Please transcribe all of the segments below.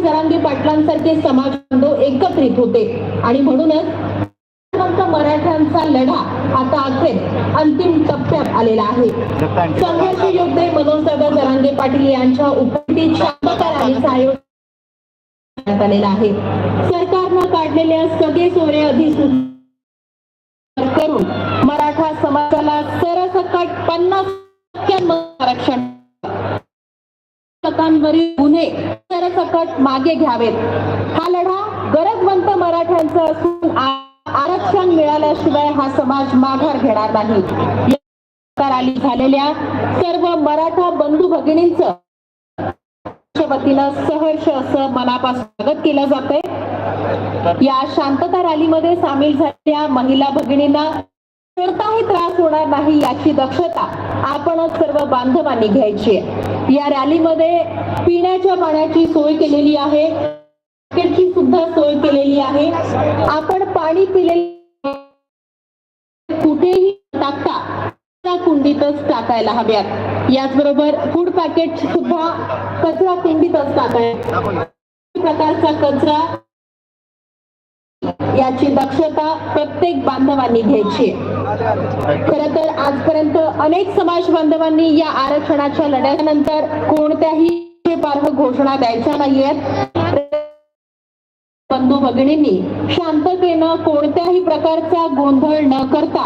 जरांगे पाटलांसारखे समाज बांधव एकत्रित होते. आणि म्हणूनच मराठ्यांचा लढा आता अखेर अंतिम टप्प्यात आलेला आहे. संघर्ष योद्धे मनोजदादा जरांगे पाटील यांच्या उपस्थितीत शांतता रॅलीचं आयोजन आलेला आहे. सरकारनं काढलेल्या सगळे सोरे अधिसूचना करून मराठा समाजाला सरसकट पन्नास लोकांवरील गुन्हे सरसकट मागे घ्यावेत. हा लढा गरजवंत मराठ्यांचा असून आरक्षण मिळाल्याशिवाय हा समाज माघार घेणार नाही. आली झालेल्या सर्व मराठा बंधू भगिनींचं वतीनं सहर्ष असं मनापासून स्वागत केलं जाते या शांतता रॅलीमध्ये सामील झालेल्या महिला भगिनींना कोणताही त्रास होणार नाही याची दक्षता आपणच सर्व बांधवांनी घ्यायची आहे. या रॅलीमध्ये पिण्याच्या पाण्याची सोय केलेली आहे. सुद्धा सोय केलेली आहे. आपण पाणी पिलेले कुठेही टाकता त्या कुंडीतच टाकायला हव्यात. याचबरोबर फूड पॅकेट सुद्धा कचरा कुंडीतच टाकायला प्रकारचा कचरा याची दक्षता प्रत्येक बांधवांनी घ्यायची. खर तर आजपर्यंत अनेक समाज बांधवांनी या आरक्षणाच्या लढ्यानंतर कोणत्याही घोषणा द्यायच्या नाहीयेत. बंधू भगिनींनी शांततेनं कोणत्याही प्रकारचा गोंधळ न करता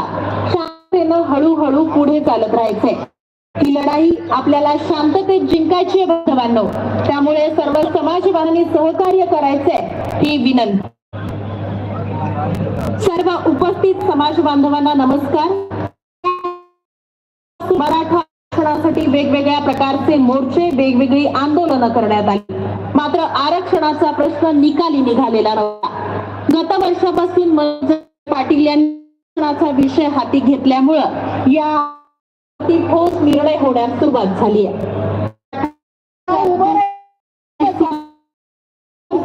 शांततेनं हळूहळू पुढे चालत राहायचंय. ही लढाई आपल्याला शांततेत जिंकायची आहे बांधवांनो. त्यामुळे सर्व समाज बांधवांनी सहकार्य करायचंय ही विनंती. सर्व उपस्थित समाज बांधवांना नमस्कार. मराठा आरक्षणासाठी वेगवेगळ्या प्रकारचे मोर्चे वेगवेगळी आंदोलनं करण्यात आली. मात्र आरक्षणाचा प्रश्न निकाली निघालेला नव्हता. गत वर्षापासून पाटील यांनी आरक्षणाचा विषय हाती घेतल्यामुळं या ठोस निर्णय होण्यास सुरुवात झाली आहे.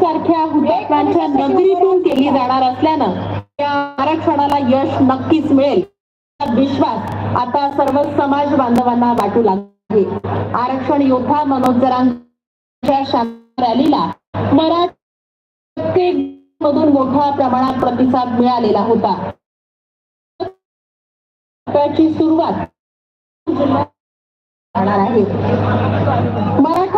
सारख्या हुतात्म्यांच्या नगरीतून केली जाणार असल्यानं या आरक्षणाला यश नक्कीच मिळेल. विश्वास आता सर्व समाज बांधवांना वाटू लागला. आहे आरक्षण योद्धा मनोज जरांगच्या रॅलीला मराठी मधून मोठ्या प्रमाणात प्रतिसाद मिळालेला होता. टप्प्याची सुरुवात जिल्ह्यात जाणार आहे. मराठी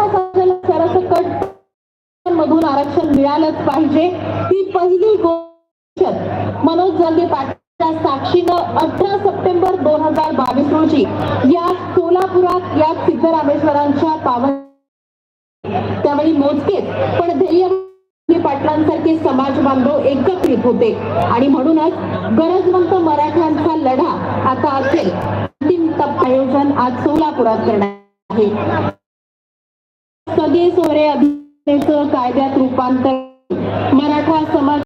मधून आरक्षण मिळालंच पाहिजे. ही पहिली गोष्ट मनोज जंगे पाटलांच्या साक्षीनं अठरा सप्टेंबर दोन हजार बावीस रोजी या सोलापुरात या सिद्धरामेश्वरांच्या पावन त्यावेळी मोजकेच पण ध्येय म्हणजे पाटलांसारखे समाज बांधव एकत्रित होते. आणि म्हणूनच गरजवंत मराठ्यांचा लढा आता असेल अंतिम टप्पा आयोजन आज सोलापुरात करणार आहे सगळे सोहरे अभिनेचं कायद्यात रूपांतर. मराठा समाज